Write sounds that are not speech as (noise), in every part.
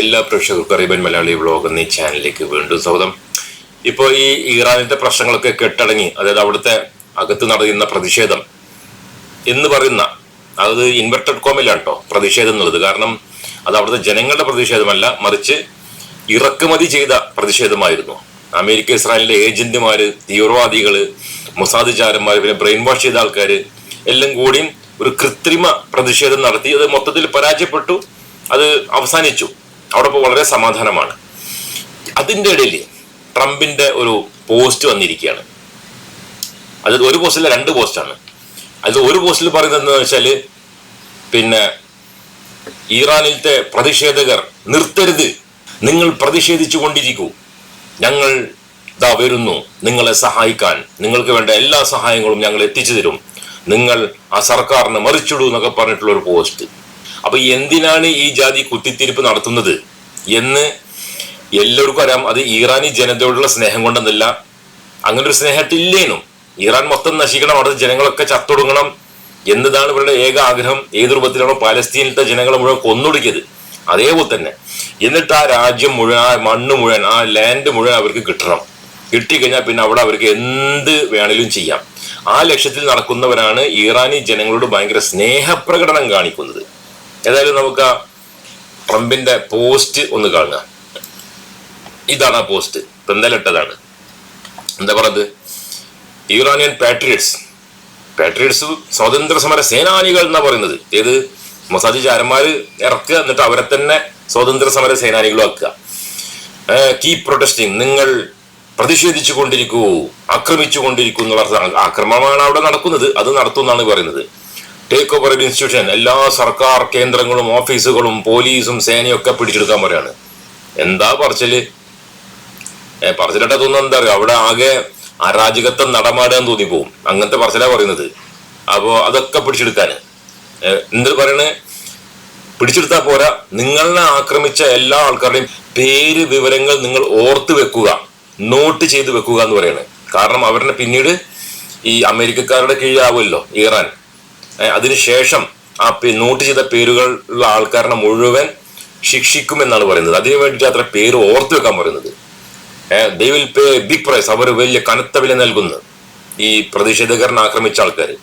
എല്ലാ പ്രേക്ഷകർക്കും അറിയൻ മലയാളി വ്ളോഗ് എന്ന ചാനലിലേക്ക് വീണ്ടും സ്വാഗതം. ഇപ്പോൾ ഈ ഇറാനിന്റെ പ്രശ്നങ്ങളൊക്കെ കെട്ടടങ്ങി അതായത് അവിടുത്തെ അകത്ത് നടക്കുന്ന പ്രതിഷേധം എന്ന് പറയുന്ന അത് ഇൻവെർട്ടഡ് കോമിലാണ് പ്രതിഷേധം എന്നുള്ളത്. കാരണം അത് അവിടുത്തെ ജനങ്ങളുടെ പ്രതിഷേധമല്ല മറിച്ച് ഇറക്കുമതി ചെയ്ത പ്രതിഷേധമായിരുന്നു. അമേരിക്ക ഇസ്രായേലിന്റെ ഏജന്റുമാര് തീവ്രവാദികൾ മൊസാദ് ചാരന്മാര് പിന്നെ ബ്രെയിൻ വാഷ് ചെയ്ത ആൾക്കാർ എല്ലാം കൂടിയും ഒരു കൃത്രിമ പ്രതിഷേധം നടത്തി. അത് മൊത്തത്തിൽ പരാജയപ്പെട്ടു അത് അവസാനിച്ചു. അവിടെ ഇപ്പോൾ വളരെ സമാധാനമാണ്. അതിന്റെ ഇടയിൽ ട്രംപിന്റെ ഒരു പോസ്റ്റ് വന്നിരിക്കുകയാണ്. അത് ഒരു പോസ്റ്റല്ല രണ്ട് പോസ്റ്റാണ്. അത് ഒരു പോസ്റ്റിൽ പറയുന്നത് എന്താണെന്ന് വെച്ചാൽ പിന്നെ ഇറാനിലത്തെ പ്രതിഷേധകർ നിർത്തരുത്. നിങ്ങൾ പ്രതിഷേധിച്ചു കൊണ്ടിരിക്കൂ. ഞങ്ങൾ ഇതാ വരുന്നു. നിങ്ങളെ സഹായിക്കാൻ. നിങ്ങൾക്ക് വേണ്ട എല്ലാ സഹായങ്ങളും ഞങ്ങൾ എത്തിച്ചു തരും. നിങ്ങൾ ആ സർക്കാരിനെ മറിച്ചിടൂ എന്നൊക്കെ പറഞ്ഞിട്ടുള്ള ഒരു പോസ്റ്റ്. അപ്പൊ എന്തിനാണ് ഈ ജാതി കുത്തിത്തിരിപ്പ് നടത്തുന്നത് എന്ന് എല്ലാവർക്കും അറിയാം. അത് ഇറാനി ജനതയോടുള്ള സ്നേഹം കൊണ്ടെന്നല്ല. അങ്ങനെ ഒരു സ്നേഹത്തില്ലേനും. ഇറാൻ മൊത്തം നശിക്കണം അവിടുത്തെ ജനങ്ങളൊക്കെ ചത്തൊടുങ്ങണം എന്നതാണ് ഇവരുടെ ഏക ആഗ്രഹം. ഏത് രൂപത്തിലാണോ പാലസ്തീനിലത്തെ ജനങ്ങളെ മുഴുവൻ കൊന്നൊടുക്കിയത്. അതേപോലെ തന്നെ എന്നിട്ട് ആ രാജ്യം മുഴുവൻ ആ മണ്ണ് മുഴുവൻ ആ ലാൻഡ് മുഴുവൻ അവർക്ക് കിട്ടണം. കിട്ടിക്കഴിഞ്ഞാൽ പിന്നെ അവിടെ അവർക്ക് എന്ത് വേണേലും ചെയ്യാം. ആ ലക്ഷ്യത്തിൽ നടക്കുന്നവരാണ് ഇറാനി ജനങ്ങളോട് ഭയങ്കര സ്നേഹപ്രകടനം കാണിക്കുന്നത്. ഏതായാലും നമുക്ക് ആ ട്രംപിന്റെ പോസ്റ്റ് ഒന്ന് കാണുക. ഇതാണ് ആ പോസ്റ്റ്. പെന്തലിട്ടതാണ് എന്താ പറയുന്നത്? യുറാനിയൻ പാട്രിയറ്റ്സ് പാട്രിയറ്റ്സ് സ്വാതന്ത്ര്യ സമര സേനാനികൾ എന്നാ പറയുന്നത്. ഏത്? മൊസാദി ചാരന്മാര് ഇറക്കുക എന്നിട്ട് അവരെ തന്നെ സ്വാതന്ത്ര്യ സമര സേനാനികളും ആക്കുക. കീപ് പ്രൊട്ടസ്റ്റിംഗ് നിങ്ങൾ പ്രതിഷേധിച്ചു കൊണ്ടിരിക്കൂ ആക്രമിച്ചു കൊണ്ടിരിക്കൂ എന്നുള്ള ആക്രമണമാണ് അവിടെ നടക്കുന്നത്. അത് നടത്തുമെന്നാണ് പറയുന്നത്. ടേക്ക് ഓവർ ഇൻസ്റ്റിറ്റ്യൂഷൻ എല്ലാ സർക്കാർ കേന്ദ്രങ്ങളും ഓഫീസുകളും പോലീസും സേനയും ഒക്കെ പിടിച്ചെടുക്കാൻ പറയാണ് എന്താ പറച്ചിൽ? പറച്ചിലിട്ടാ തോന്നുന്നത് എന്താ പറയുക അവിടെ ആകെ അരാജകത്വം നടമാടാൻ തോന്നിപ്പോവും. അങ്ങനത്തെ പറച്ചിലാ പറയുന്നത്. അപ്പോ അതൊക്കെ പിടിച്ചെടുക്കാന്. എന്ത് പറയണേ? പിടിച്ചെടുത്താൽ പോരാ. നിങ്ങളെ ആക്രമിച്ച എല്ലാ ആൾക്കാരുടെയും പേര് വിവരങ്ങൾ നിങ്ങൾ ഓർത്ത് വെക്കുക. നോട്ട് ചെയ്ത് വെക്കുക എന്ന് പറയാണ്. കാരണം അവരുടെ പിന്നീട് ഈ അമേരിക്കക്കാരുടെ കീഴിലാവുമല്ലോ ഇറാൻ. അതിനുശേഷം ആ നോട്ട് ചെയ്ത പേരുകൾ ഉള്ള മുഴുവൻ ശിക്ഷിക്കുമെന്നാണ് പറയുന്നത്. അതിനു വേണ്ടിയിട്ട് അത്ര പേര് ഓർത്തു വെക്കാൻ പറയുന്നത്. They will pay big price അവർ വലിയ കനത്ത വില നൽകുന്നു. ഈ പ്രതിഷേധകരനെ ആക്രമിച്ച ആൾക്കാർ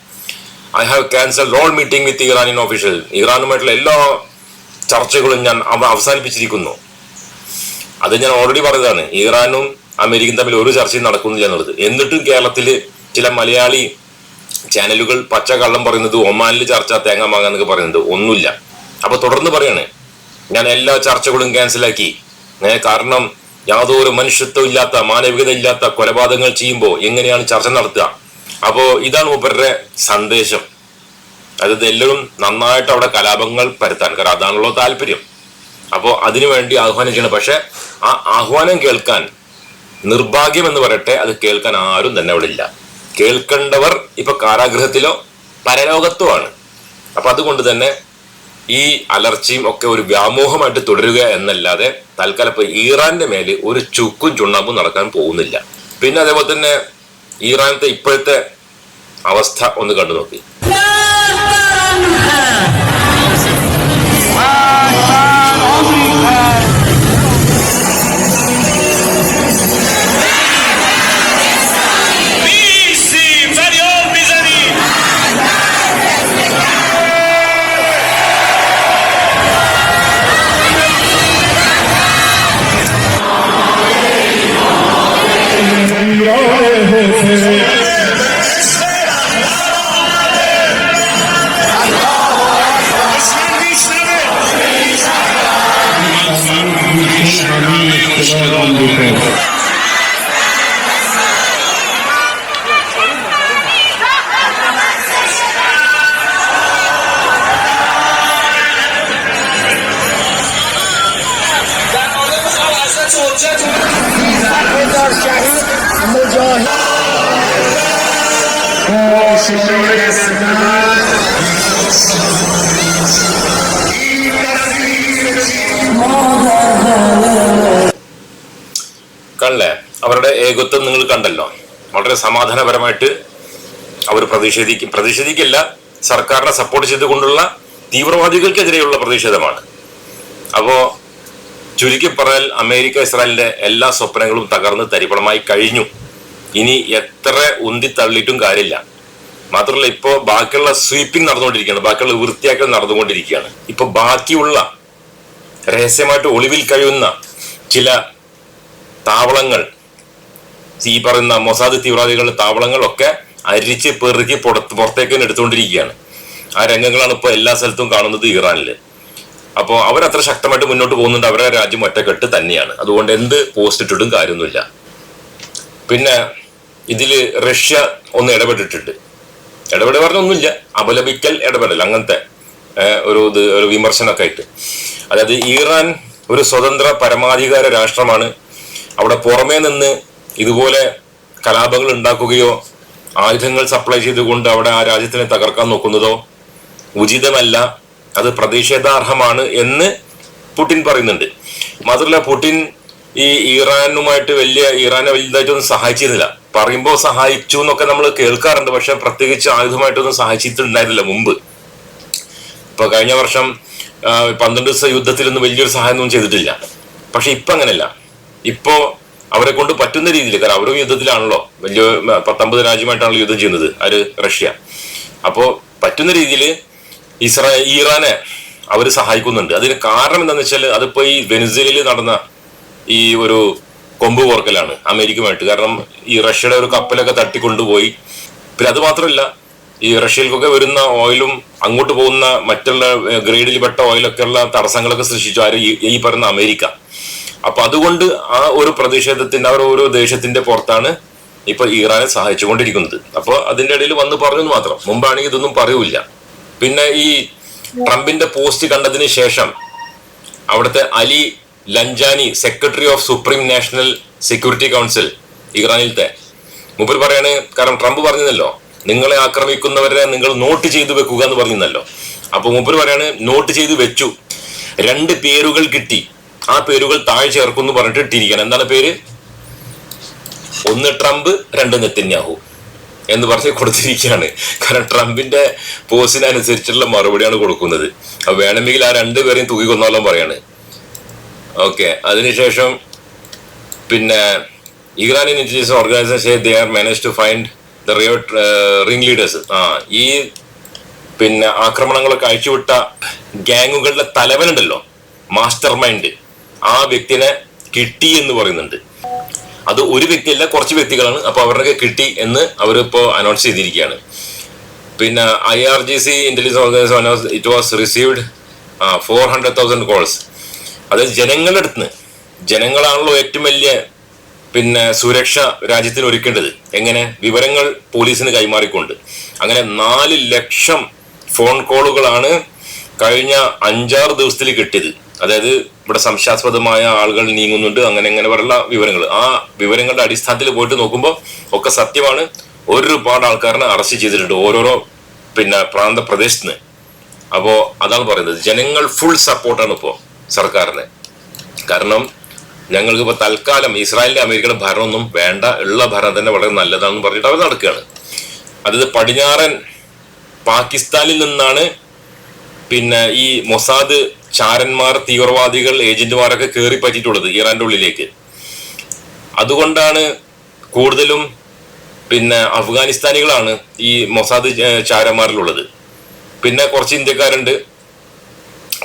I have cancel all meeting with Iranian official ഇറാനുമായിട്ടുള്ള എല്ലാ ചർച്ചകളും ഞാൻ അവ- അവസാനിപ്പിച്ചിരിക്കുന്നു. അത് ഞാൻ ഓൾറെഡി പറഞ്ഞതാണ്. ഇറാനും അമേരിക്കയും തമ്മിൽ ഒരു ചർച്ചയും നടക്കുന്നില്ല എന്നുള്ളത്. എന്നിട്ടും കേരളത്തിൽ ചില മലയാളി ചാനലുകൾ പച്ച കള്ളം പറയുന്നത് ഒമാനിൽ ചർച്ച തേങ്ങ മാങ്ങാന്നൊക്കെ പറയുന്നത് ഒന്നുമില്ല. അപ്പൊ തുടർന്ന് പറയാണ് ഞാൻ എല്ലാ ചർച്ചകളും ക്യാൻസലാക്കി കാരണം യാതൊരു മനുഷ്യത്വം ഇല്ലാത്ത മാനവികത ഇല്ലാത്ത കൊലപാതകങ്ങൾ ചെയ്യുമ്പോൾ എങ്ങനെയാണ് ചർച്ച നടത്തുക? അപ്പോ ഇതാണ് മൂപ്പരുടെ സന്ദേശം. അതായത് എല്ലാവരും നന്നായിട്ട് അവിടെ കലാപങ്ങൾ പരത്താൻ കാരണം അതാണല്ലോ താല്പര്യം. അപ്പോൾ അതിനുവേണ്ടി ആഹ്വാനം ചെയ്യണം പക്ഷെ ആ ആഹ്വാനം കേൾക്കാൻ നിർഭാഗ്യം എന്ന് പറയട്ടെ അത് കേൾക്കാൻ ആരും തന്നെ അവിടെ ഇല്ല. കേൾക്കേണ്ടവർ ഇപ്പൊ കാരാഗ്രഹത്തിലോ പരലോകത്തോ ആണ് അപ്പൊ അതുകൊണ്ട് തന്നെ ഈ അലർച്ചയും ഒക്കെ ഒരു വ്യാമോഹമായിട്ട് തുടരുക എന്നല്ലാതെ തൽക്കാലം ഇപ്പൊ ഇറാന്റെ മേൽ ഒരു ചുക്കും ചുണ്ണാമ്പും നടക്കാൻ പോകുന്നില്ല. പിന്നെ അതേപോലെ തന്നെ ഇറാനത്തെ ഇപ്പോഴത്തെ അവസ്ഥ ഒന്ന് കണ്ടു നോക്കി കണ്ടല്ലേ അവരുടെ ഏകത്വം നിങ്ങൾ കണ്ടല്ലോ. വളരെ സമാധാനപരമായിട്ട് അവർ പ്രതിഷേധിക്കും. പ്രതിഷേധിക്കില്ല സർക്കാരിനെ സപ്പോർട്ട് ചെയ്തുകൊണ്ടുള്ള തീവ്രവാദികൾക്കെതിരെയുള്ള പ്രതിഷേധമാണ്. അപ്പോ ചുരുക്കി പറഞ്ഞാൽ അമേരിക്ക ഇസ്രായേലിന്റെ എല്ലാ സ്വപ്നങ്ങളും തകർന്ന് തരിപ്പണമായി കഴിഞ്ഞു. ഇനി എത്ര ഉന്തി തള്ളിയിട്ടും കാര്യമില്ല. മാത്രമല്ല ഇപ്പോ ബാക്കിയുള്ള സ്വീപ്പിംഗ് നടന്നുകൊണ്ടിരിക്കുകയാണ്. ബാക്കിയുള്ള വൃത്തിയാക്കൽ നടന്നുകൊണ്ടിരിക്കുകയാണ്. ഇപ്പൊ ബാക്കിയുള്ള രഹസ്യമായിട്ട് ഒളിവിൽ കഴിയുന്ന ചില താവളങ്ങൾ ഈ പറയുന്ന മൊസാദ് തീവ്രവാദികളുടെ താവളങ്ങളൊക്കെ അരിച്ച് പെറുക്കി പുറത്ത് പുറത്തേക്ക് എടുത്തുകൊണ്ടിരിക്കുകയാണ്. ആ രംഗങ്ങളാണ് ഇപ്പോൾ എല്ലാ സ്ഥലത്തും കാണുന്നത് ഇറാനിൽ. അപ്പോൾ അവരത്ര ശക്തമായിട്ട് മുന്നോട്ട് പോകുന്നുണ്ട്. അവരുടെ രാജ്യം ഒറ്റക്കെട്ട് തന്നെയാണ്. അതുകൊണ്ട് എന്ത് പോസ്റ്റ് ഇട്ടിട്ടും കാര്യമൊന്നുമില്ല. പിന്നെ ഇതിൽ റഷ്യ ഒന്ന് ഇടപെട്ടിട്ടുണ്ട്. ഇടപെടൽ പറഞ്ഞൊന്നുമില്ല. അപലപിക്കൽ ഇടപെടൽ അങ്ങനത്തെ ഒരു ഇത് ഒരു വിമർശനമൊക്കെ ആയിട്ട്. അതായത് ഇറാൻ ഒരു സ്വതന്ത്ര പരമാധികാര രാഷ്ട്രമാണ്. അവിടെ പുറമേ നിന്ന് ഇതുപോലെ കലാപങ്ങൾ ഉണ്ടാക്കുകയോ ആയുധങ്ങൾ സപ്ലൈ ചെയ്തുകൊണ്ട് അവിടെ ആ രാജ്യത്തിനെ തകർക്കാൻ നോക്കുന്നതോ ഉചിതമല്ല. അത് പ്രതിഷേധാർഹമാണ് എന്ന് പുടിൻ പറയുന്നുണ്ട്. മാത്രമല്ല പുടിൻ ഈ ഇറാനുമായിട്ട് വലിയ ഇറാനെ വലുതായിട്ടൊന്നും സഹായിച്ചിരുന്നില്ല. പറയുമ്പോൾ സഹായിച്ചു എന്നൊക്കെ നമ്മൾ കേൾക്കാറുണ്ട്. പക്ഷെ പ്രത്യേകിച്ച് ആയുധമായിട്ടൊന്നും സഹായിച്ചിട്ടുണ്ടായിരുന്നില്ല മുമ്പ്. ഇപ്പൊ കഴിഞ്ഞ വർഷം പന്ത്രണ്ട് ദിവസ യുദ്ധത്തിലൊന്നും വലിയൊരു സഹായമൊന്നും ചെയ്തിട്ടില്ല. പക്ഷെ ഇപ്പൊ അങ്ങനെയല്ല. ഇപ്പോ അവരെ കൊണ്ട് പറ്റുന്ന രീതിയിൽ കാരണം അവരും യുദ്ധത്തിലാണല്ലോ. വലിയ പത്തൊമ്പത് രാജ്യമായിട്ടാണല്ലോ യുദ്ധം ചെയ്യുന്നത് അത് റഷ്യ. അപ്പോ പറ്റുന്ന രീതിയിൽ ഇസ്രായേൽ ഇറാനെ അവർ സഹായിക്കുന്നുണ്ട്. അതിന് കാരണം എന്താണെന്ന് വെച്ചാൽ അതിപ്പോ ഈ വെനിസേലയിൽ നടന്ന ഈ ഒരു കൊമ്പ് പുറക്കലാണ് അമേരിക്കയുമായിട്ട്. കാരണം ഈ റഷ്യയുടെ ഒരു കപ്പലൊക്കെ തട്ടിക്കൊണ്ടുപോയി. പിന്നെ അത് മാത്രമല്ല ഈ റഷ്യയിൽക്കൊക്കെ വരുന്ന ഓയിലും അങ്ങോട്ട് പോകുന്ന മറ്റുള്ള ഗ്രേഡിൽ പെട്ട ഓയിലൊക്കെ ഉള്ള തടസ്സങ്ങളൊക്കെ സൃഷ്ടിച്ചു ആര് ഈ- പറയുന്ന അമേരിക്ക. അപ്പൊ അതുകൊണ്ട് ആ ഒരു പ്രതിഷേധത്തിന്റെ ആ ഒരു ദേശത്തിന്റെ പുറത്താണ് ഇപ്പൊ ഇറാനെ സഹായിച്ചുകൊണ്ടിരിക്കുന്നത്. അപ്പൊ അതിന്റെ ഇടയിൽ വന്ന് പറഞ്ഞു മാത്രം. മുമ്പാണെങ്കിൽ ഇതൊന്നും പറയൂല പിന്നെ ഈ ട്രംപിന്റെ പോസ്റ്റ് കണ്ടതിന് ശേഷം അവിടുത്തെ Ali Larijani secretary of supreme national security council ഇറാനിലത്തെ മുമ്പിൽ പറയാണ് കാരണം ട്രംപ് പറഞ്ഞല്ലോ നിങ്ങളെ ആക്രമിക്കുന്നവരെ നിങ്ങൾ നോട്ട് ചെയ്തു വെക്കുക എന്ന് പറഞ്ഞല്ലോ അപ്പൊ മുമ്പിൽ പറയാണ് നോട്ട് ചെയ്തു വെച്ചു. രണ്ട് പേരുകൾ കിട്ടി. ആ പേരുകൾ താഴെ ചേർക്കുന്നു പറഞ്ഞിട്ട് ഇട്ടിരിക്കണം എന്താണ് പേര്? ഒന്ന് ട്രംപ് രണ്ട് നെത്തന്യാഹു എന്ന് പറഞ്ഞ് കൊടുത്തിരിക്കുകയാണ്. കാരണം ട്രംപിന്റെ പോസ്റ്റിനനുസരിച്ചുള്ള മറുപടിയാണ് കൊടുക്കുന്നത്. വേണമെങ്കിൽ ആ രണ്ടുപേരെയും തൂക്കിക്കൊന്നോളം പറയാണ്. ഓക്കെ അതിനുശേഷം പിന്നെ Iranian intelligence organisation they are manage to find the riot ring leaders ആ ഈ പിന്നെ ആക്രമണങ്ങളൊക്കെ അഴിച്ചുവിട്ട ഗ്യാങ്ങുകളുടെ തലവനുണ്ടല്ലോ മാസ്റ്റർ മൈൻഡ് ആ വ്യക്തിനെ കിട്ടി എന്ന് പറയുന്നുണ്ട്. അത് ഒരു വ്യക്തിയല്ല കുറച്ച് വ്യക്തികളാണ്. അപ്പൊ അവരുടെയൊക്കെ കിട്ടി എന്ന് അവരിപ്പോ അനൗൺസ് ചെയ്തിരിക്കുകയാണ്. പിന്നെ I R G C intelligence organisation it was received four hundred thousand calls അതായത് ജനങ്ങളുടെ അടുത്ത് ജനങ്ങളാണല്ലോ ഏറ്റവും വലിയ പിന്നെ സുരക്ഷ രാജ്യത്തിന് ഒരുക്കേണ്ടത്. എങ്ങനെ? വിവരങ്ങൾ പോലീസിന് കൈമാറിക്കൊണ്ട്. അങ്ങനെ നാല് ലക്ഷം ഫോൺ കോളുകളാണ് കഴിഞ്ഞ അഞ്ചാറ് ദിവസത്തിൽ കിട്ടിയത്. അതായത് ഇവിടെ സംശയാസ്പദമായ ആളുകൾ നീങ്ങുന്നുണ്ട്. അങ്ങനെ അങ്ങനെ പറയുന്ന വിവരങ്ങൾ. ആ വിവരങ്ങളുടെ അടിസ്ഥാനത്തിൽ പോയിട്ട് നോക്കുമ്പോൾ ഒക്കെ സത്യമാണ്. ഒരുപാട് ആൾക്കാരനെ അറസ്റ്റ് ചെയ്തിട്ടുണ്ട് ഓരോരോ പിന്നെ പ്രാന്ത പ്രദേശത്ത് നിന്ന്. അപ്പോ അതാണ് പറയുന്നത്. ജനങ്ങൾ ഫുൾ സപ്പോർട്ടാണ് ഇപ്പോ. സർക്കാരിന്. കാരണം ഞങ്ങൾക്ക് ഇപ്പൊ തൽക്കാലം ഇസ്രായേലിന്റെ അമേരിക്കയുടെ ഭരണമൊന്നും വേണ്ട ഉള്ള ഭരണം തന്നെ വളരെ നല്ലതാണെന്ന് പറഞ്ഞിട്ട് അവർ നടക്കുകയാണ്. അതായത് പടിഞ്ഞാറൻ പാകിസ്ഥാനിൽ നിന്നാണ് പിന്നെ ഈ മൊസാദ് ചാരന്മാർ തീവ്രവാദികൾ ഏജന്റുമാരൊക്കെ കയറി പറ്റിയിട്ടുള്ളത് ഇറാന്റെ ഉള്ളിലേക്ക്. അതുകൊണ്ടാണ് കൂടുതലും പിന്നെ അഫ്ഗാനിസ്ഥാനികളാണ് ഈ മൊസാദ് ചാരന്മാരിലുള്ളത്. പിന്നെ കുറച്ച് ഇന്ത്യക്കാരുണ്ട്.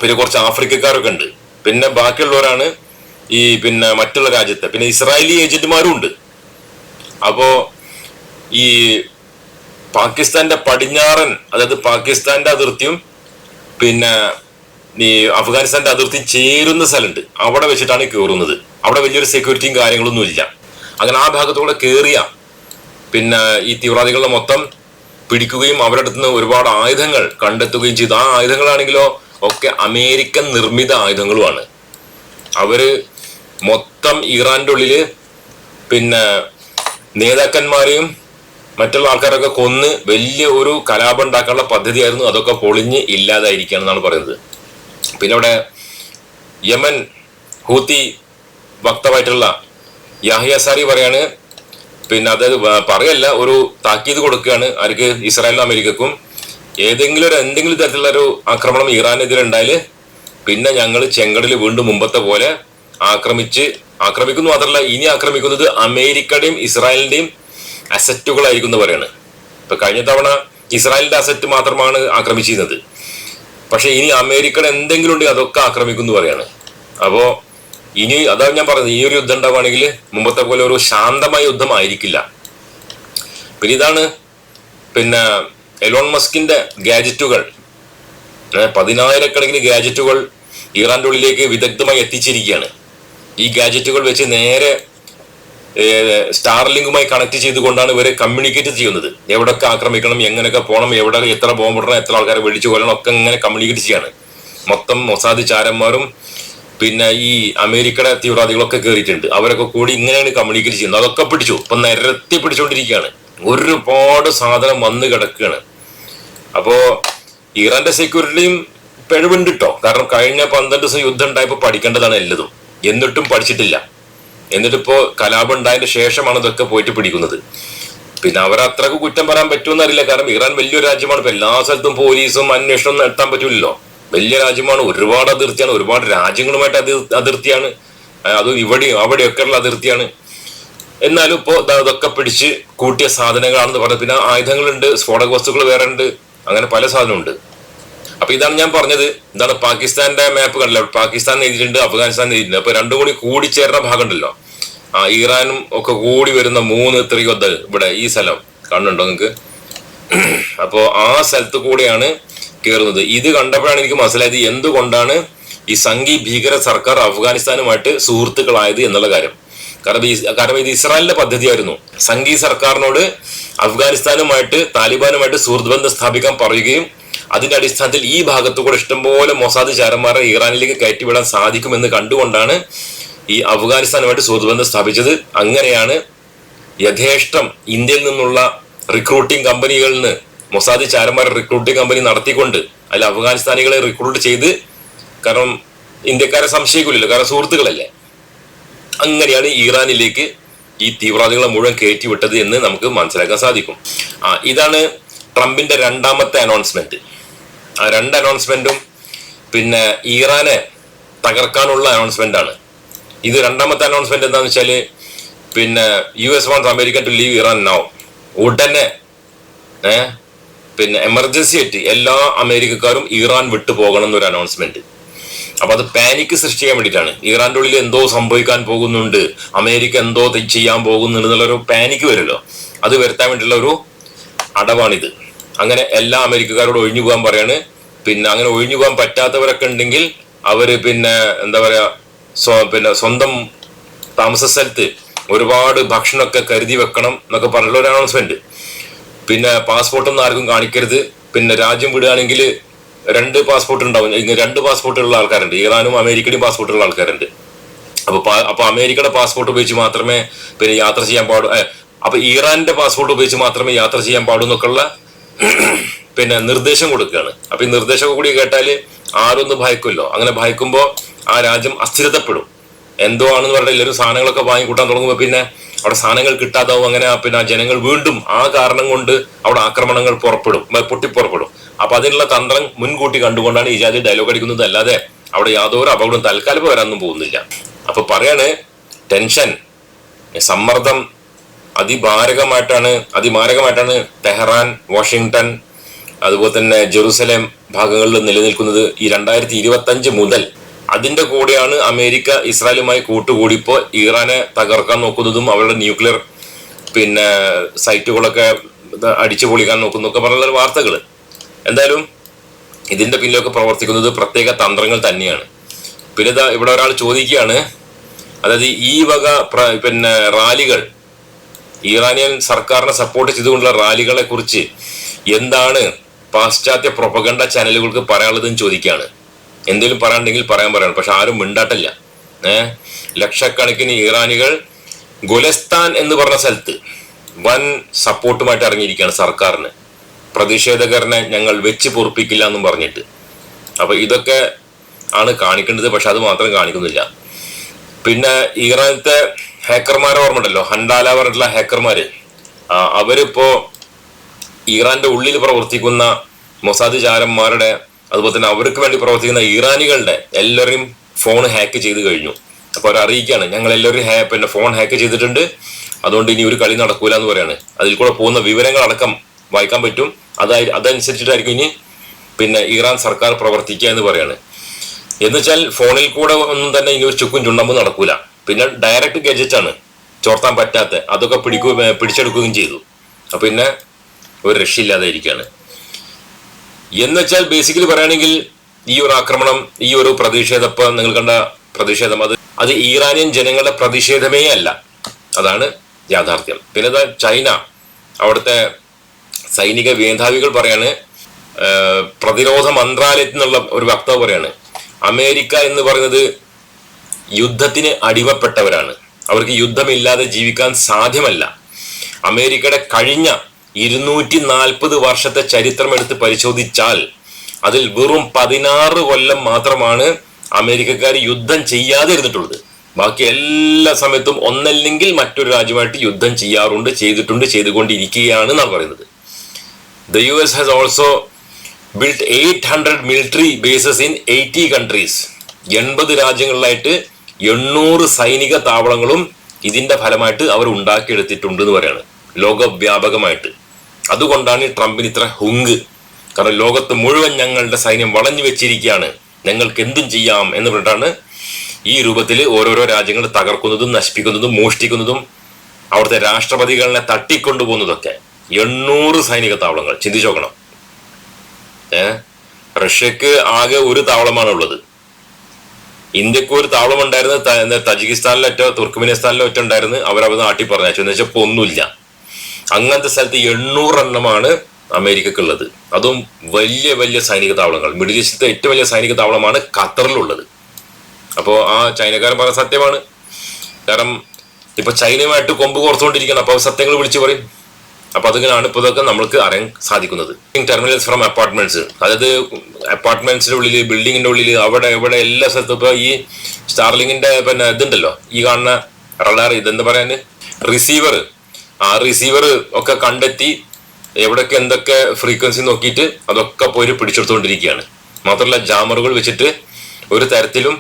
പിന്നെ കുറച്ച് ആഫ്രിക്കക്കാരൊക്കെ ഉണ്ട്. പിന്നെ ബാക്കിയുള്ളവരാണ് ഈ പിന്നെ മറ്റുള്ള രാജ്യത്തെ. പിന്നെ ഇസ്രായേലി ഏജന്റുമാരും ഉണ്ട് അപ്പോ ഈ പാകിസ്ഥാന്റെ പടിഞ്ഞാറൻ അതായത് പാകിസ്ഥാന്റെ അതിർത്തിയും പിന്നെ ഈ അഫ്ഗാനിസ്ഥാന്റെ അതിർത്തിയും ചേരുന്ന സ്ഥലമുണ്ട്. അവിടെ വെച്ചിട്ടാണ് കയറുന്നത് അവിടെ വലിയൊരു സെക്യൂരിറ്റിയും കാര്യങ്ങളൊന്നും ഇല്ല. അങ്ങനെ ആ ഭാഗത്തൂടെ കയറിയ പിന്നെ ഈ തീവ്രവാദികളെ മൊത്തം പിടിക്കുകയും അവരുടെ അടുത്ത് നിന്ന് ഒരുപാട് ആയുധങ്ങൾ കണ്ടെത്തുകയും ചെയ്തു. ആ ആയുധങ്ങളാണെങ്കിലോ ഒക്കെ അമേരിക്കൻ നിർമ്മിത ആയുധങ്ങളുമാണ്. അവർ മൊത്തം ഇറാന്റെ ഉള്ളിൽ പിന്നെ നേതാക്കന്മാരെയും മറ്റുള്ള ആൾക്കാരൊക്കെ കൊന്ന് വലിയ ഒരു കലാപം ഉണ്ടാക്കാനുള്ള പദ്ധതിയായിരുന്നു. അതൊക്കെ പൊളിഞ്ഞ് ഇല്ലാതായിരിക്കുകയാണ് എന്നാണ് പറയുന്നത്. പിന്നെ അവിടെ യമൻ ഹൂത്തി വക്തമായിട്ടുള്ള യാഹിയ സാരി പറയാണ്. പിന്നെ അതായത് പറയല്ല ഒരു താക്കീത് കൊടുക്കുകയാണ് ആർക്ക്? ഇസ്രായേലിനും അമേരിക്കക്കും. ഏതെങ്കിലും ഒരു എന്തെങ്കിലും തരത്തിലുള്ള ഒരു ആക്രമണം ഇറാനെതിരെ ഉണ്ടായാൽ പിന്നെ ഞങ്ങൾ ചെങ്കടൽ വീണ്ടും മുമ്പത്തെ പോലെ ആക്രമിച്ച് ആക്രമിക്കുന്നു മാത്രമല്ല ഇനി ആക്രമിക്കുന്നത് അമേരിക്കയുടെയും ഇസ്രായേലിന്റെയും അസറ്റുകളായിരിക്കും എന്ന് പറയാണ്. ഇപ്പൊ കഴിഞ്ഞ തവണ ഇസ്രായേലിന്റെ അസറ്റ് മാത്രമാണ് ആക്രമിച്ചിരുന്നത്. പക്ഷെ ഇനി അമേരിക്കയുടെ എന്തെങ്കിലും ഉണ്ടെങ്കിൽ അതൊക്കെ ആക്രമിക്കുന്നു പറയാണ്. അപ്പോ ഇനി അതാണ് ഞാൻ പറഞ്ഞത് ഈ ഒരു യുദ്ധം ഉണ്ടാവുകയാണെങ്കിൽ മുമ്പത്തെ പോലെ ഒരു ശാന്തമായ യുദ്ധം ആയിരിക്കില്ല. പിന്നെ ഇതാണ് പിന്നെ എലോൺ മസ്കിന്റെ ഗാജറ്റുകൾ പതിനായിരക്കണക്കിന് ഗാജറ്റുകൾ ഇറാന്റെ ഉള്ളിലേക്ക് വിദഗ്ധമായി എത്തിച്ചിരിക്കുകയാണ്. ഈ ഗാജറ്റുകൾ വെച്ച് നേരെ സ്റ്റാർലിങ്കുമായി കണക്ട് ചെയ്തുകൊണ്ടാണ് ഇവരെ കമ്മ്യൂണിക്കേറ്റ് ചെയ്യുന്നത്. എവിടൊക്കെ ആക്രമിക്കണം എങ്ങനെയൊക്കെ പോകണം എവിടെ എത്ര ബോംബിടണം എത്ര ആൾക്കാരെ വിളിച്ചു കൊല്ലണം ഒക്കെ ഇങ്ങനെ കമ്മ്യൂണിക്കേറ്റ് ചെയ്യാണ്. മൊത്തം മൊസാദ് ചാരന്മാരും പിന്നെ ഈ അമേരിക്കയുടെ തീവ്രവാദികളൊക്കെ കയറിയിട്ടുണ്ട് അവരൊക്കെ കൂടി ഇങ്ങനെയാണ് കമ്മ്യൂണിക്കേറ്റ് ചെയ്യുന്നത്. അതൊക്കെ പിടിച്ചു. ഇപ്പൊ നിരത്തി പിടിച്ചുകൊണ്ടിരിക്കുകയാണ് ഒരുപാട് സാധനം വന്ന് കിടക്കുകയാണ്. അപ്പോ ഇറാന്റെ സെക്യൂരിറ്റിയും പിഴവുണ്ട് കേട്ടോ കാരണം കഴിഞ്ഞ പന്ത്രണ്ട് ദിവസം യുദ്ധം ഉണ്ടായപ്പോ പഠിക്കേണ്ടതാണ് എല്ലതും. എന്നിട്ടും പഠിച്ചിട്ടില്ല. എന്നിട്ടിപ്പോ കലാപം ഉണ്ടായതിന് ശേഷമാണ് ഇതൊക്കെ പോയിട്ട് പിടിക്കുന്നത്. പിന്നെ അവർ അത്രയ്ക്ക് കുറ്റം പറയാൻ പറ്റുമെന്ന് അറിയില്ല. കാരണം ഇറാൻ വലിയൊരു രാജ്യമാണ്. ഇപ്പൊ എല്ലാ സ്ഥലത്തും പോലീസും അന്വേഷണം നടത്താൻ പറ്റില്ലല്ലോ വലിയ രാജ്യമാണ്. ഒരുപാട് അതിർത്തിയാണ്. ഒരുപാട് രാജ്യങ്ങളുമായിട്ട് അതിർ അതിർത്തിയാണ്. അതും ഇവിടെയും അവിടെയൊക്കെ ഉള്ള അതിർത്തിയാണ്. എന്നാലും ഇപ്പോ അതൊക്കെ പിടിച്ച് കൂട്ടിയ സാധനങ്ങളാണെന്ന് പറഞ്ഞു. പിന്നെ ആയുധങ്ങളുണ്ട്. സ്ഫോടക വസ്തുക്കൾ വേറെ ഉണ്ട്. അങ്ങനെ പല സാധനമുണ്ട്. അപ്പൊ ഇതാണ് ഞാൻ പറഞ്ഞത്. എന്താണ് പാകിസ്ഥാന്റെ മാപ്പ് കണ്ടില്ല? പാകിസ്ഥാൻ എഴുതിയിട്ടുണ്ട് അഫ്ഗാനിസ്ഥാൻ എഴുതിയിട്ടുണ്ട്. അപ്പൊ രണ്ടും കൂടി കൂടിച്ചേരുന്ന ഭാഗം ഉണ്ടല്ലോ ആ ഇറാനും ഒക്കെ കൂടി വരുന്ന മൂന്ന് ത്രികൊദ്ധൽ ഇവിടെ ഈ സ്ഥലം കാണുന്നുണ്ടോ നിങ്ങൾക്ക്? അപ്പോ ആ സ്ഥലത്ത് കൂടെയാണ് കയറുന്നത് ഇത് കണ്ടപ്പോഴാണ് എനിക്ക് മനസ്സിലായത് എന്തുകൊണ്ടാണ് ഈ സംഘി ഭീകര സർക്കാർ അഫ്ഗാനിസ്ഥാനുമായിട്ട് സുഹൃത്തുക്കളായത് എന്നുള്ള കാര്യം. കാരണം കാരണം ഇത് ഇസ്രായേലിന്റെ പദ്ധതിയായിരുന്നു. സംഗീ സർക്കാരിനോട് അഫ്ഗാനിസ്ഥാനുമായിട്ട് താലിബാനുമായിട്ട് സുഹൃത്ത് ബന്ധം സ്ഥാപിക്കാൻ പറയുകയും അതിന്റെ അടിസ്ഥാനത്തിൽ ഈ ഭാഗത്തു കൂടെ ഇഷ്ടംപോലെ മൊസാദ് ചാരന്മാരെ ഇറാനിലേക്ക് കയറ്റിവിടാൻ സാധിക്കുമെന്ന് കണ്ടുകൊണ്ടാണ് ഈ അഫ്ഗാനിസ്ഥാനുമായിട്ട് സുഹൃത്ത് ബന്ധം സ്ഥാപിച്ചത്. അങ്ങനെയാണ് യഥേഷ്ടം ഇന്ത്യയിൽ നിന്നുള്ള റിക്രൂട്ടിംഗ് കമ്പനികളിൽ നിന്ന് മൊസാദ് ചാരന്മാരെ റിക്രൂട്ടിംഗ് കമ്പനി നടത്തിക്കൊണ്ട് അതിൽ അഫ്ഗാനിസ്ഥാനികളെ റിക്രൂട്ട് ചെയ്ത് കാരണം ഇന്ത്യക്കാരെ സംശയിക്കില്ലല്ലോ കാരണം സുഹൃത്തുക്കളല്ലേ? അങ്ങനെയാണ് ഇറാനിലേക്ക് ഈ തീവ്രവാദികളെ മുഴുവൻ കയറ്റിവിട്ടത് എന്ന് നമുക്ക് മനസ്സിലാക്കാൻ സാധിക്കും. ആ ഇതാണ് ട്രംപിന്റെ രണ്ടാമത്തെ അനൗൺസ്മെന്റ് ആ രണ്ട് അനൗൺസ്മെന്റും പിന്നെ ഇറാനെ തകർക്കാനുള്ള അനൗൺസ്മെന്റ് ആണ്. ഇത് രണ്ടാമത്തെ അനൗൺസ്മെന്റ് എന്താണെന്ന് വെച്ചാൽ പിന്നെ U S wants America to leave Iran now ഉടനെ ഏഹ് പിന്നെ എമർജൻസി ആയിട്ട് എല്ലാ അമേരിക്കക്കാരും ഇറാൻ വിട്ടു പോകണം എന്നൊരു അനൗൺസ്മെന്റ് അപ്പൊ അത് പാനിക് സൃഷ്ടിക്കാൻ വേണ്ടിയിട്ടാണ്. ഇറാന്റെ ഉള്ളിൽ എന്തോ സംഭവിക്കാൻ പോകുന്നുണ്ട്. അമേരിക്ക എന്തോ ചെയ്യാൻ പോകുന്നുണ്ട് എന്നുള്ളൊരു പാനിക് വരുമല്ലോ. അത് വരുത്താൻ വേണ്ടിയുള്ള ഒരു അടവാണിത്. അങ്ങനെ എല്ലാ അമേരിക്കക്കാരോട് ഒഴിഞ്ഞു പോകാൻ പറയാണ്. പിന്നെ അങ്ങനെ ഒഴിഞ്ഞു പോകാൻ പറ്റാത്തവരൊക്കെ ഉണ്ടെങ്കിൽ അവർ പിന്നെ എന്താ പറയാ പിന്നെ സ്വന്തം താമസ സ്ഥലത്ത് ഒരുപാട് ഭക്ഷണമൊക്കെ കരുതി വെക്കണം എന്നൊക്കെ പറഞ്ഞുള്ള ഒരു അനൗൺസ്മെന്റ് പിന്നെ പാസ്പോർട്ടൊന്നും ആർക്കും കാണിക്കരുത്. പിന്നെ രാജ്യം വിടുകയാണെങ്കിൽ രണ്ട് പാസ്പോർട്ട് ഉണ്ടാവും. രണ്ട് പാസ്പോർട്ടുള്ള ആൾക്കാരുണ്ട്. ഇറാനും അമേരിക്കയുടെയും പാസ്പോർട്ട് ഉള്ള ആൾക്കാരുണ്ട്. അപ്പൊ അപ്പൊ അമേരിക്കയുടെ പാസ്പോർട്ട് ഉപയോഗിച്ച് മാത്രമേ പിന്നെ യാത്ര ചെയ്യാൻ പാടു അപ്പൊ ഇറാന്റെ പാസ്പോർട്ട് ഉപയോഗിച്ച് മാത്രമേ യാത്ര ചെയ്യാൻ പാടൂ എന്നൊക്കെയുള്ള (clears throat) പിന്നെ നിർദ്ദേശം കൊടുക്കുകയാണ്. അപ്പൊ ഈ നിർദ്ദേശം കൂടി കേട്ടാൽ ആരൊന്ന് ഭയക്കുമല്ലോ അങ്ങനെ ഭയക്കുമ്പോ ആ രാജ്യം അസ്ഥിരതപ്പെടും. എന്തോ ആണെന്ന് പറഞ്ഞാൽ എല്ലാവരും സാധനങ്ങളൊക്കെ വാങ്ങിക്കൂട്ടാൻ തുടങ്ങുമ്പോൾ പിന്നെ അവിടെ സാധനങ്ങൾ കിട്ടാതാവും അങ്ങനെ പിന്നെ ജനങ്ങൾ വീണ്ടും ആ കാരണം കൊണ്ട് അവിടെ ആക്രമണങ്ങൾ പുറപ്പെടും പൊട്ടിപ്പുറപ്പെടും. അപ്പൊ അതിനുള്ള തന്ത്രം മുൻകൂട്ടി കണ്ടുകൊണ്ടാണ് ഈ ജാതി ഡയലോഗ് അടിക്കുന്നത്. അല്ലാതെ അവിടെ യാതൊരു അപകടം തൽക്കാലം വരാനൊന്നും പോകുന്നില്ല. അപ്പൊ പറയാണ് ടെൻഷൻ സമ്മർദ്ദം അതിമാരകമായിട്ടാണ് അതിമാരകമായിട്ടാണ് തെഹ്റാൻ വാഷിങ്ടൺ അതുപോലെ തന്നെ ജെറുസലേം ഭാഗങ്ങളിൽ നിലനിൽക്കുന്നത് ഈ രണ്ടായിരത്തി ഇരുപത്തി അഞ്ച് മുതൽ അതിന്റെ കൂടെയാണ് അമേരിക്ക ഇസ്രായേലുമായി കൂട്ടുകൂടിപ്പോ ഇറാനെ തകർക്കാൻ നോക്കുന്നതും അവരുടെ ന്യൂക്ലിയർ പിന്നെ സൈറ്റുകളൊക്കെ അടിച്ചു പൊളിക്കാൻ നോക്കുന്നൊക്കെ പറഞ്ഞുള്ള വാർത്തകൾ എന്തായാലും ഇതിന്റെ പിന്നിലൊക്കെ പ്രവർത്തിക്കുന്നത് പ്രത്യേക തന്ത്രങ്ങൾ തന്നെയാണ്. പിന്നെ ഇതാ ഇവിടെ ഒരാൾ ചോദിക്കുകയാണ്. അതായത് ഈ വക പിന്നെ റാലികൾ ഇറാനിയൻ സർക്കാരിനെ സപ്പോർട്ട് ചെയ്തുകൊണ്ടുള്ള റാലികളെ കുറിച്ച് എന്താണ് പാശ്ചാത്യ പ്രൊപ്പഗണ്ട ചാനലുകൾക്ക് പറയാനുള്ളതെന്ന് ചോദിക്കുകയാണ്. എന്തെങ്കിലും പറയാനുണ്ടെങ്കിൽ പറയാൻ പറയണം. പക്ഷെ ആരും മിണ്ടാട്ടില്ല. ഏഹ് ലക്ഷക്കണക്കിന് ഇറാനികൾ ഗുലസ്ഥാൻ എന്ന് പറഞ്ഞ സ്ഥലത്ത് വൻ സപ്പോർട്ടുമായിട്ട് ഇറങ്ങിയിരിക്കുകയാണ് സർക്കാരിന്. പ്രതിഷേധകരനെ ഞങ്ങൾ വെച്ച് പൊറുപ്പിക്കില്ല എന്നും പറഞ്ഞിട്ട്. അപ്പൊ ഇതൊക്കെ ആണ് കാണിക്കേണ്ടത്. പക്ഷെ അത് മാത്രം കാണിക്കുന്നില്ല. പിന്നെ ഇറാനത്തെ ഹാക്കർമാരെ ഓർമ്മയുണ്ടല്ലോ? ഹണ്ടാല പറഞ്ഞിട്ടുള്ള ഹാക്കർമാര്. അവരിപ്പോ ഇറാന്റെ ഉള്ളിൽ പ്രവർത്തിക്കുന്ന മൊസാദ് ചാരന്മാരുടെ അതുപോലെ തന്നെ അവർക്ക് വേണ്ടി പ്രവർത്തിക്കുന്ന ഇറാനികളുടെ എല്ലാവരെയും ഫോൺ ഹാക്ക് ചെയ്ത് കഴിഞ്ഞു. അപ്പോൾ അവർ അറിയിക്കുകയാണ് ഞങ്ങൾ എല്ലാവരും ഹാ പിന്നെ ഫോൺ ഹാക്ക് ചെയ്തിട്ടുണ്ട്. അതുകൊണ്ട് ഇനി ഒരു കളി നടക്കൂല എന്ന് പറയാണ്. അതിൽ കൂടെ പോകുന്ന വിവരങ്ങൾ അടക്കം വായിക്കാൻ പറ്റും. അതായി അതനുസരിച്ചിട്ടായിരിക്കും ഇനി പിന്നെ ഇറാൻ സർക്കാർ പ്രവർത്തിക്കുക എന്ന് പറയാണ്. എന്ന് വെച്ചാൽ ഫോണിൽ കൂടെ ഒന്നും തന്നെ ഇനി ഒരു ചുക്കും ചുണ്ടമ്പും നടക്കൂല. പിന്നെ ഡയറക്റ്റ് ഗജറ്റ് ആണ് ചോർത്താൻ പറ്റാത്ത. അതൊക്കെ പിടിക്കുകയും പിടിച്ചെടുക്കുകയും ചെയ്തു. അപ്പൊ പിന്നെ ഒരു രക്ഷയില്ലാതെ ഇരിക്കുകയാണ് എന്നുവെച്ചാൽ ബേസിക്കലി പറയുകയാണെങ്കിൽ ഈ ഒരു ആക്രമണം ഈ ഒരു പ്രതിഷേധം നിങ്ങൾ കണ്ട പ്രതിഷേധം അത് അത് ഇറാനിയൻ ജനങ്ങളുടെ പ്രതിഷേധമേ അല്ല. അതാണ് യാഥാർത്ഥ്യം. പിന്നെ ചൈന അവിടുത്തെ സൈനിക മേധാവികൾ പറയാണ് പ്രതിരോധ മന്ത്രാലയത്തിൽ നിന്നുള്ള ഒരു വക്താവ് പറയാണ് അമേരിക്ക എന്ന് പറയുന്നത് യുദ്ധത്തിന് അടിമപ്പെട്ടവരാണ്. അവർക്ക് യുദ്ധമില്ലാതെ ജീവിക്കാൻ സാധ്യമല്ല. അമേരിക്കയുടെ കഴിഞ്ഞ ഇരുന്നൂറ്റി നാൽപ്പത് വർഷത്തെ ചരിത്രം എടുത്ത് പരിശോധിച്ചാൽ അതിൽ വെറും പതിനാറ് കൊല്ലം മാത്രമാണ് അമേരിക്കക്കാർ യുദ്ധം ചെയ്യാതെ ഇരുന്നിട്ടുള്ളത്. ബാക്കി എല്ലാ സമയത്തും ഒന്നല്ലെങ്കിൽ മറ്റൊരു രാജ്യമായിട്ട് യുദ്ധം ചെയ്യാറുണ്ട് ചെയ്തിട്ടുണ്ട് ചെയ്തുകൊണ്ടിരിക്കുകയാണ് എന്നാണ് പറയുന്നത്. The U S has also build eight hundred military bases in eighty countries എൺപത് രാജ്യങ്ങളിലായിട്ട് എണ്ണൂറ് സൈനിക താവളങ്ങളും ഇതിന്റെ ഫലമായിട്ട് അവർ ഉണ്ടാക്കിയെടുത്തിട്ടുണ്ട് എന്ന് പറയാണ്. ലോകവ്യാപകമായിട്ട്. അതുകൊണ്ടാണ് ഈ ട്രംപിന് ഇത്ര ഹുങ്ക്. കാരണം ലോകത്ത് മുഴുവൻ ഞങ്ങളുടെ സൈന്യം വളഞ്ഞു വെച്ചിരിക്കുകയാണ്. ഞങ്ങൾക്ക് എന്തും ചെയ്യാം എന്ന് പറഞ്ഞിട്ടാണ് ഈ രൂപത്തിൽ ഓരോരോ രാജ്യങ്ങൾ തകർക്കുന്നതും നശിപ്പിക്കുന്നതും മോഷ്ടിക്കുന്നതും അവിടുത്തെ രാഷ്ട്രപതികളെ തട്ടിക്കൊണ്ടുപോകുന്നതൊക്കെ. എണ്ണൂറ് സൈനിക താവളങ്ങൾ. ചിന്തിച്ചു നോക്കണം. ഏ? റഷ്യക്ക് ആകെ ഒരു താവളമാണ് ഉള്ളത്. ഇന്ത്യയ്ക്ക് ഒരു താവളം ഉണ്ടായിരുന്നു തജിക്കിസ്ഥാനിലോ തുർക്ക്മെനിസ്ഥാനിലോ ഒറ്റ ഉണ്ടായിരുന്നു. അവരവിടെ നാട്ടിൽ പറഞ്ഞു എന്ന് വെച്ചാൽ ഒന്നുമില്ല. അങ്ങനത്തെ സ്ഥലത്ത് എണ്ണൂറെണ്ണമാണ് അമേരിക്കക്കുള്ളത്. അതും വലിയ വലിയ സൈനിക താവളങ്ങൾ. മിഡിൽ ഈസ്റ്റിലത്തെ ഏറ്റവും വലിയ സൈനിക താവളമാണ് ഖത്തറിലുള്ളത്. അപ്പോൾ ആ ചൈനക്കാരൻ പറഞ്ഞ സത്യമാണ്. കാരണം ഇപ്പൊ ചൈനയുമായിട്ട് കൊമ്പ് കോർത്തുകൊണ്ടിരിക്കണം അപ്പൊ സത്യങ്ങൾ വിളിച്ചു പറയും. അപ്പൊ അതിങ്ങനെയാണ് ഇപ്പൊ ഇതൊക്കെ നമ്മൾക്ക് അറിയാൻ സാധിക്കുന്നത്. ടെർമിനൽസ് ഫ്രം അപ്പാർട്ട്മെന്റ്സ് അതായത് അപ്പാർട്ട്മെന്റ്സിന്റെ ഉള്ളിൽ ബിൽഡിങ്ങിന്റെ ഉള്ളിൽ അവിടെ ഇവിടെ എല്ലാ സ്ഥലത്തും ഇപ്പൊ ഈ സ്റ്റാർലിങ്ങിന്റെ പിന്നെ ഇതുണ്ടല്ലോ. ഈ കാണുന്ന റഡാർ ഇതെന്താ പറയാന്? റിസീവർ ആ റിസീവർ ഒക്കെ കണ്ടെത്തി എവിടൊക്കെ എന്തൊക്കെ ഫ്രീക്വൻസി നോക്കിയിട്ട് അതൊക്കെ പോയി പിടിച്ചെടുത്തുകൊണ്ടിരിക്കുകയാണ്. മാത്രമല്ല ജാമറുകൾ വെച്ചിട്ട് ഒരു തരത്തിലും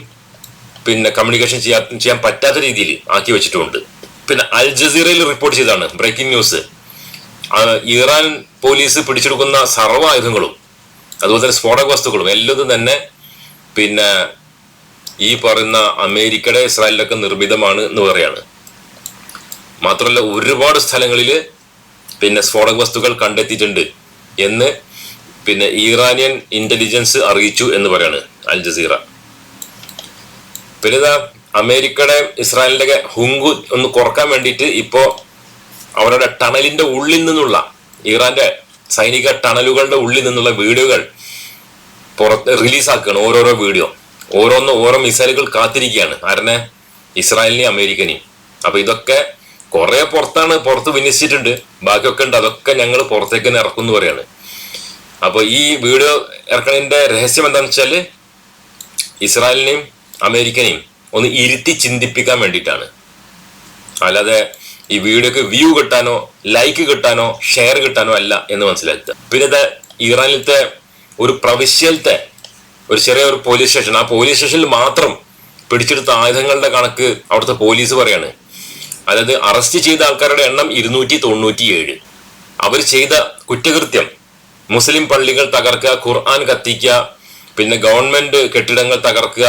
പിന്നെ കമ്മ്യൂണിക്കേഷൻ ചെയ്യാ ചെയ്യാൻ പറ്റാത്ത രീതിയിൽ ആക്കി വെച്ചിട്ടുമുണ്ട് പിന്നെ അൽ ജസീറയിൽ റിപ്പോർട്ട് ചെയ്താണ് ബ്രേക്കിംഗ് ന്യൂസ് ഇറാൻ പോലീസ് പിടിച്ചെടുക്കുന്ന സർവ ആയുധങ്ങളും അതുപോലെ തന്നെ സ്ഫോടക വസ്തുക്കളും എല്ലാം തന്നെ പിന്നെ ഈ പറയുന്ന അമേരിക്കയുടെ ഇസ്രായേലിലൊക്കെ നിർമ്മിതമാണ് എന്ന് പറയാണ് മാത്രമല്ല ഒരുപാട് സ്ഥലങ്ങളിൽ പിന്നെ സ്ഫോടക വസ്തുക്കൾ കണ്ടെത്തിയിട്ടുണ്ട് എന്ന് പിന്നെ ഇറാനിയൻ ഇന്റലിജൻസ് അറിയിച്ചു എന്ന് പറയാണ് അൽ ജസീറ. പിന്നെ ഇതാ അമേരിക്കയുടെ ഇസ്രായേലിന്റെ ഹുങ്കു ഒന്ന് കുറയ്ക്കാൻ വേണ്ടിയിട്ട് ഇപ്പോ അവരുടെ ടണലിന്റെ ഉള്ളിൽ നിന്നുള്ള ഇറാന്റെ സൈനിക ടണലുകളുടെ ഉള്ളിൽ നിന്നുള്ള വീഡിയോകൾ പുറത്ത് റിലീസാക്കുകയാണ് ഓരോരോ വീഡിയോ. ഓരോന്ന് ഓരോ മിസൈലുകൾ കാത്തിരിക്കുകയാണ് ആരനെ ഇസ്രായേലിനെയും അമേരിക്കനെയും. അപ്പൊ ഇതൊക്കെ കുറെ പുറത്താണ് പുറത്ത് വിന്യസിച്ചിട്ടുണ്ട്. ബാക്കിയൊക്കെ ഉണ്ട്. അതൊക്കെ ഞങ്ങൾ പുറത്തേക്ക് തന്നെ ഇറക്കും പറയാണ്. അപ്പൊ ഈ വീഡിയോ ഇറക്കണതിന്റെ രഹസ്യം എന്താണെന്ന് വെച്ചാൽ ഇസ്രായേലിനെയും അമേരിക്കനെയും ഒന്ന് ഇരുത്തി ചിന്തിപ്പിക്കാൻ വേണ്ടിയിട്ടാണ്. അല്ലാതെ ഈ വീഡിയോക്ക് വ്യൂ കിട്ടാനോ ലൈക്ക് കിട്ടാനോ ഷെയർ കിട്ടാനോ അല്ല എന്ന് മനസ്സിലാക്കുക. പിന്നെ ഇറാനിലത്തെ ഒരു പ്രവിശ്യത്തെ ഒരു ചെറിയ ഒരു പോലീസ് സ്റ്റേഷൻ ആ പോലീസ് സ്റ്റേഷനിൽ മാത്രം പിടിച്ചെടുത്ത ആയുധങ്ങളുടെ കണക്ക് അവിടുത്തെ പോലീസ് പറയാണ്. അതായത് അറസ്റ്റ് ചെയ്ത ആൾക്കാരുടെ എണ്ണം ഇരുന്നൂറ്റി തൊണ്ണൂറ്റി ഏഴ് അവർ ചെയ്ത കുറ്റകൃത്യം മുസ്ലിം പള്ളികൾ തകർക്കുക ഖുർആൻ കത്തിക്കുക പിന്നെ ഗവൺമെന്റ് കെട്ടിടങ്ങൾ തകർക്കുക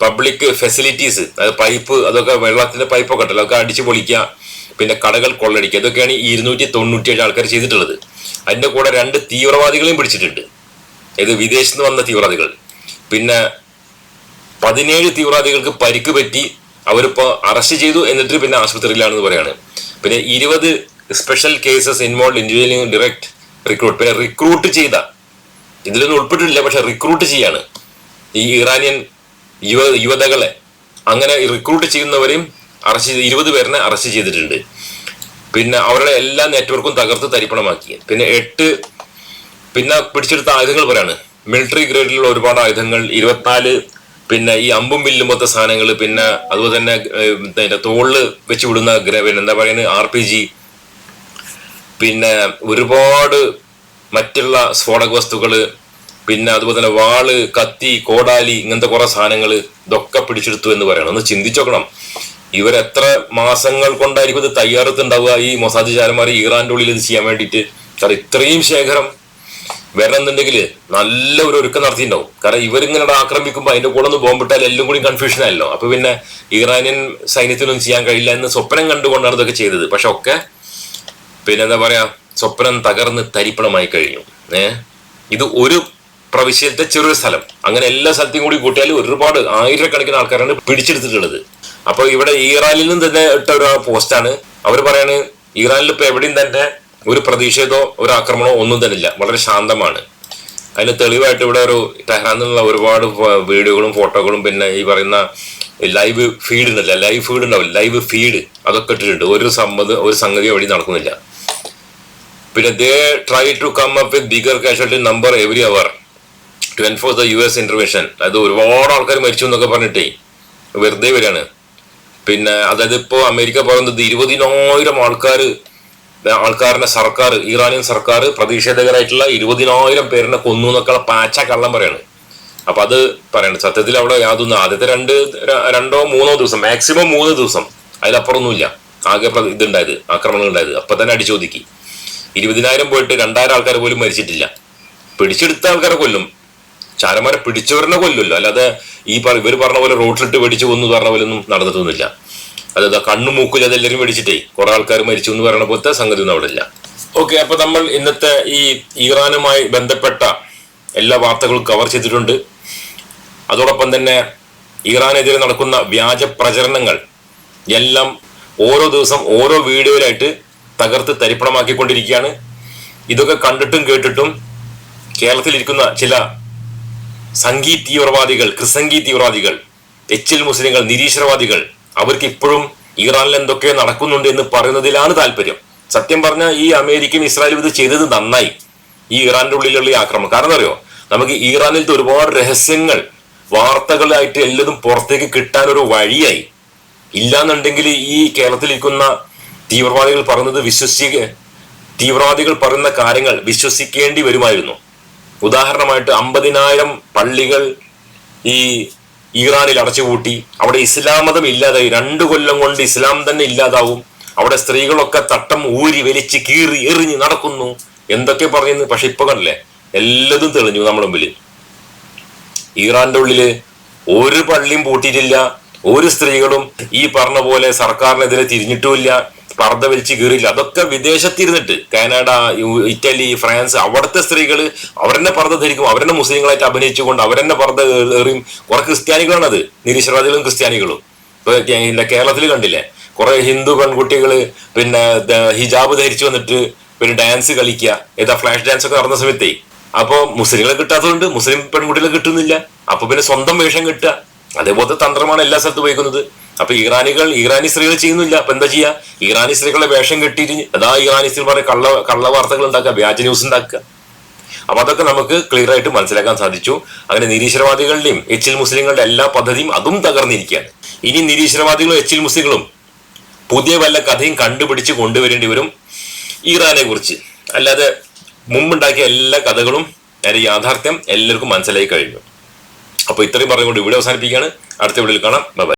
പബ്ലിക് ഫെസിലിറ്റീസ് അതായത് പൈപ്പ് അതൊക്കെ വെള്ളത്തിന്റെ പൈപ്പൊക്കെ ഉണ്ടല്ലോ അതൊക്കെ അടിച്ചു പൊളിക്കുക പിന്നെ കടകൾ കൊള്ളടിക്കുക ഇതൊക്കെയാണ് ഈ ഇരുന്നൂറ്റി തൊണ്ണൂറ്റി ഏഴ് ആൾക്കാർ ചെയ്തിട്ടുള്ളത്. അതിന്റെ കൂടെ രണ്ട് തീവ്രവാദികളെയും പിടിച്ചിട്ടുണ്ട്. ഇത് വിദേശത്ത് നിന്ന് വന്ന തീവ്രവാദികൾ. പിന്നെ പതിനേഴ് തീവ്രവാദികൾക്ക് പരിക്ക് പറ്റി അവരിപ്പോ അറസ്റ്റ് ചെയ്തു എന്നിട്ട് പിന്നെ ആശുപത്രിയിലാണെന്ന് പറയാണ്. പിന്നെ ഇരുപത് special cases involve individualing direct recruit പിന്നെ റിക്രൂട്ട് ചെയ്ത ഇതിലൊന്നും ഉൾപ്പെട്ടിട്ടില്ല പക്ഷെ റിക്രൂട്ട് ചെയ്യാണ്. ഈ ഇറാനിയൻ യുവ യുവതകളെ അങ്ങനെ റിക്രൂട്ട് ചെയ്യുന്നവരെയും അറസ്റ്റ് ചെയ്ത് ഇരുപത് പേരിനെ അറസ്റ്റ് ചെയ്തിട്ടുണ്ട്. പിന്നെ അവരുടെ എല്ലാ നെറ്റ്വർക്കും തകർത്ത് തരിപ്പണമാക്കി. പിന്നെ എട്ട് പിന്നെ പിടിച്ചെടുത്ത ആയുധങ്ങൾ പറയാണ്. മിലിറ്ററി ഗ്രേഡിലുള്ള ഒരുപാട് ആയുധങ്ങൾ ഇരുപത്തിനാല് പിന്നെ ഈ അമ്പും വില്ലും പോലത്തെ സാധനങ്ങൾ പിന്നെ അതുപോലെ തന്നെ അതിന്റെ തോളിൽ വെച്ച് വിടുന്ന ഗ്രവൻ എന്താ പറയുന്നത് ആർ പി ജി. പിന്നെ ഒരുപാട് മറ്റുള്ള സ്ഫോടക വസ്തുക്കൾ പിന്നെ അതുപോലെ തന്നെ വാൾ കത്തി കോടാലി ഇങ്ങനത്തെ കുറെ സാധനങ്ങൾ ഇതൊക്കെ പിടിച്ചെടുത്തു എന്ന് പറയണം. ഒന്ന് ചിന്തിച്ചോക്കണം ഇവരെത്ര മാസങ്ങൾ കൊണ്ടായിരിക്കും ഇത് തയ്യാറെടുത്തുണ്ടാവുക ഈ മൊസാദ് ചാരന്മാർ ഇറാന്റെ ഉള്ളിൽ ഇത് ചെയ്യാൻ വേണ്ടിയിട്ട്. കാരണം ഇത്രയും ശേഖരം വരണമെന്നുണ്ടെങ്കിൽ നല്ല ഒരു ഒരുക്കം നടത്തിയിട്ടുണ്ടാവും. കാരണം ഇവരിങ്ങനെ ആക്രമിക്കുമ്പോൾ അതിന്റെ കൂടെ ഒന്ന് ബോംബിട്ടാൽ എല്ലാം കൂടി കൺഫ്യൂഷൻ ആയല്ലോ. അപ്പൊ പിന്നെ ഇറാനിയൻ സൈന്യത്തിനൊന്നും ചെയ്യാൻ കഴിയില്ല എന്ന് സ്വപ്നം കണ്ടുകൊണ്ടാണ് ഇതൊക്കെ ചെയ്തത്. പക്ഷെ ഒക്കെ പിന്നെ എന്താ പറയാ സ്വപ്നം തകർന്ന് തരിപ്പണമായി കഴിഞ്ഞു. ഏ? ഇത് ഒരു പ്രവിശ്യത്തെ ചെറിയൊരു സ്ഥലം. അങ്ങനെ എല്ലാ സ്ഥലത്തും കൂടി കൂട്ടിയാൽ ഒരുപാട് ആയിരക്കണക്കിന് ആൾക്കാരാണ് പിടിച്ചെടുത്തിട്ടുള്ളത്. അപ്പൊ ഇവിടെ ഇറാനിൽ നിന്ന് തന്നെ ഇട്ട ഒരു പോസ്റ്റാണ് അവർ പറയാണ് ഇറാനിൽ ഇപ്പൊ എവിടെയും തന്നെ ഒരു പ്രതിഷേധമോ ഒരു ആക്രമണമോ ഒന്നും തന്നെ ഇല്ല. വളരെ ശാന്തമാണ്. അതിന് തെളിവായിട്ട് ഇവിടെ ഒരു ടെഹ്റാനിൽ നിന്നുള്ള ഒരുപാട് വീഡിയോകളും ഫോട്ടോകളും പിന്നെ ഈ പറയുന്ന ലൈവ് ഫീഡ് ഉണ്ടല്ല? ലൈവ് ഫീഡ് ഉണ്ടാവില്ല? ലൈവ് ഫീഡ് അതൊക്കെ ഇട്ടിട്ടുണ്ട്. ഒരു സമ്മത് ഒരു സംഗതി വഴി നടക്കുന്നില്ല. പിന്നെ they try to come up with bigger casualty number every hour to enforce the U S intervention അതായത് ഒരുപാട് ആൾക്കാർ മരിച്ചു എന്നൊക്കെ പറഞ്ഞിട്ടേ വെറുതെ വരികയാണ്. പിന്നെ അതായത് ഇപ്പോൾ അമേരിക്ക പറയുന്നത് ഇരുപതിനായിരം ആൾക്കാർ ആൾക്കാരുടെ സർക്കാർ ഇറാനിയൻ സർക്കാർ പ്രതിഷേധകരായിട്ടുള്ള ഇരുപതിനായിരം പേരിനെ കൊന്നു എന്നൊക്കെയുള്ള പാച്ച കള്ളം പറയാണ്. അപ്പൊ അത് പറയണം സത്യത്തിൽ അവിടെ യാതൊന്നും ആദ്യത്തെ രണ്ട് രണ്ടോ മൂന്നോ ദിവസം മാക്സിമം മൂന്ന് ദിവസം അതിലപ്പുറമൊന്നുമില്ല. ആകെ ഇതുണ്ടായത് ആക്രമണങ്ങൾ ഉണ്ടായത് അപ്പൊ തന്നെ അടിച്ചോദിക്കി. ഇരുപതിനായിരം പോയിട്ട് രണ്ടായിരം ആൾക്കാർ പോലും മരിച്ചിട്ടില്ല. പിടിച്ചെടുത്ത ആൾക്കാരെ കൊല്ലും. ചാരന്മാരെ പിടിച്ചവരനെ കൊല്ലുമല്ലോ അല്ലാതെ ഈ ഇവർ പറഞ്ഞ പോലെ റോട്ടിലിട്ട് വെടിച്ചു കൊന്നു പറഞ്ഞ പോലെ ഒന്നും നടന്നിട്ടൊന്നുമില്ല. അതായത് കണ്ണു മൂക്കിൽ അതെല്ലാവരും വെടിച്ചിട്ടേ കുറെ ആൾക്കാർ മരിച്ചു എന്ന് പറയുന്ന പോലത്തെ സംഗതി ഒന്നും അവിടെ ഇല്ല ഓക്കെ അപ്പൊ നമ്മൾ ഇന്നത്തെ ഈ ഇറാനുമായി ബന്ധപ്പെട്ട എല്ലാ വാർത്തകളും കവർ ചെയ്തിട്ടുണ്ട്. അതോടൊപ്പം തന്നെ ഇറാനെതിരെ നടക്കുന്ന വ്യാജ പ്രചരണങ്ങൾ എല്ലാം ഓരോ ദിവസം ഓരോ വീഡിയോയിലായിട്ട് തകർത്ത് തരിപ്പണമാക്കിക്കൊണ്ടിരിക്കുകയാണ്. ഇതൊക്കെ കണ്ടിട്ടും കേട്ടിട്ടും കേരളത്തിലിരിക്കുന്ന ചില സംഗീ തീവ്രവാദികൾ ക്രിസംഗീ തീവ്രവാദികൾ എച്ചിൽ മുസ്ലിങ്ങൾ നിരീശ്വരവാദികൾ അവർക്ക് ഇപ്പോഴും ഇറാനിൽ എന്തൊക്കെ നടക്കുന്നുണ്ട് എന്ന് പറയുന്നതിലാണ് താല്പര്യം. സത്യം പറഞ്ഞാൽ ഈ അമേരിക്കയും ഇസ്രായേലും ഇത് ചെയ്തത് നന്നായി. ഈ ഇറാന്റെ ഉള്ളിലുള്ള ഈ ആക്രമണം. കാരണം അറിയോ? നമുക്ക് ഇറാനിലത്തെ ഒരുപാട് രഹസ്യങ്ങൾ വാർത്തകളായിട്ട് എല്ലതും പുറത്തേക്ക് കിട്ടാൻ ഒരു വഴിയായി. ഇല്ലാന്നുണ്ടെങ്കിൽ ഈ കേരളത്തിലിരിക്കുന്ന തീവ്രവാദികൾ പറയുന്നത് വിശ്വസിക്ക തീവ്രവാദികൾ പറയുന്ന കാര്യങ്ങൾ വിശ്വസിക്കേണ്ടി വരുമായിരുന്നു. ഉദാഹരണമായിട്ട് അമ്പതിനായിരം പള്ളികൾ ഈ ഇറാനിൽ അടച്ചുപൂട്ടി അവിടെ ഇസ്ലാം മതം ഇല്ലാതായി. രണ്ടു കൊല്ലം കൊണ്ട് ഇസ്ലാം തന്നെ ഇല്ലാതാവും. അവിടെ സ്ത്രീകളൊക്കെ തട്ടം ഊരി വലിച്ച് കീറി എറിഞ്ഞ് നടക്കുന്നു. എന്തൊക്കെ പറയുന്നു പക്ഷെ ഇപ്പൊ കണ്ടല്ലേ? എല്ലതും തെളിഞ്ഞു നമ്മുടെ മുമ്പിൽ. ഇറാന്റെ ഉള്ളിൽ ഒരു പള്ളിയും പൂട്ടിയിട്ടില്ല. ഒരു സ്ത്രീകളും ഈ പറഞ്ഞ പോലെ സർക്കാരിനെതിരെ തിരിഞ്ഞിട്ടുമില്ല. പർദ്ദ വലിച്ച് കീറിയില്ല. അതൊക്കെ വിദേശത്തിരുന്നിട്ട് കാനഡ ഇറ്റലി ഫ്രാൻസ് അവിടുത്തെ സ്ത്രീകൾ അവരെന്നെ പർദ്ദ ധരിക്കും. അവരെന്നെ മുസ്ലിങ്ങളായിട്ട് അഭിനയിച്ചുകൊണ്ട് അവരെന്നെ പർദ്ദ കയറിയും കുറെ അത് നിരീശ്വരവാദികളും ക്രിസ്ത്യാനികളും. കേരളത്തിൽ കണ്ടില്ലേ? കുറെ ഹിന്ദു പെൺകുട്ടികൾ പിന്നെ ഹിജാബ് ധരിച്ചു വന്നിട്ട് പിന്നെ ഡാൻസ് കളിക്കുക ഏതാ ഫ്ലാഷ് ഡാൻസ് ഒക്കെ നടന്ന സമയത്തേ. അപ്പൊ മുസ്ലിങ്ങളെ കിട്ടാത്തതുകൊണ്ട് മുസ്ലിം പെൺകുട്ടികളെ കിട്ടുന്നില്ല. അപ്പൊ പിന്നെ സ്വന്തം വേഷം കിട്ടുക. അതേപോലത്തെ തന്ത്രമാണ് എല്ലാ സ്ഥലത്തും ഉപയോഗിക്കുന്നത്. അപ്പൊ ഇറാനികൾ ഇറാനി സ്ത്രീകൾ ചെയ്യുന്നില്ല. അപ്പൊ എന്താ ചെയ്യാ? ഇറാനി സ്ത്രീകളുടെ വേഷം കെട്ടിയിട്ട് അതാ ഇറാനി സ്ത്രീ പറഞ്ഞ കള്ള കള്ള വാർത്തകൾ ഉണ്ടാക്കുക വ്യാജ ന്യൂസ് ഉണ്ടാക്കുക. അപ്പൊ അതൊക്കെ നമുക്ക് ക്ലിയർ ആയിട്ട് മനസ്സിലാക്കാൻ സാധിച്ചു. അങ്ങനെ നിരീശ്വരവാദികളുടെയും എച്ചിൽ മുസ്ലിങ്ങളുടെ എല്ലാ പദ്ധതിയും അതും തകർന്നിരിക്കുകയാണ്. ഇനി നിരീശ്വരവാദികളും എച്ചിൽ മുസ്ലിങ്ങളും പുതിയ വല്ല കഥയും കണ്ടുപിടിച്ച് കൊണ്ടുവരേണ്ടി വരും ഇറാനെ കുറിച്ച്. അല്ലാതെ മുമ്പുണ്ടാക്കിയ എല്ലാ കഥകളും അതിന്റെ യാഥാർത്ഥ്യം എല്ലാവർക്കും മനസ്സിലായി കഴിഞ്ഞു. അപ്പൊ ഇത്രയും പറഞ്ഞുകൊണ്ട് ഇവിടെ അവസാനിപ്പിക്കുകയാണ്. അടുത്ത വീഡിയോയിൽ കാണാം. ബൈ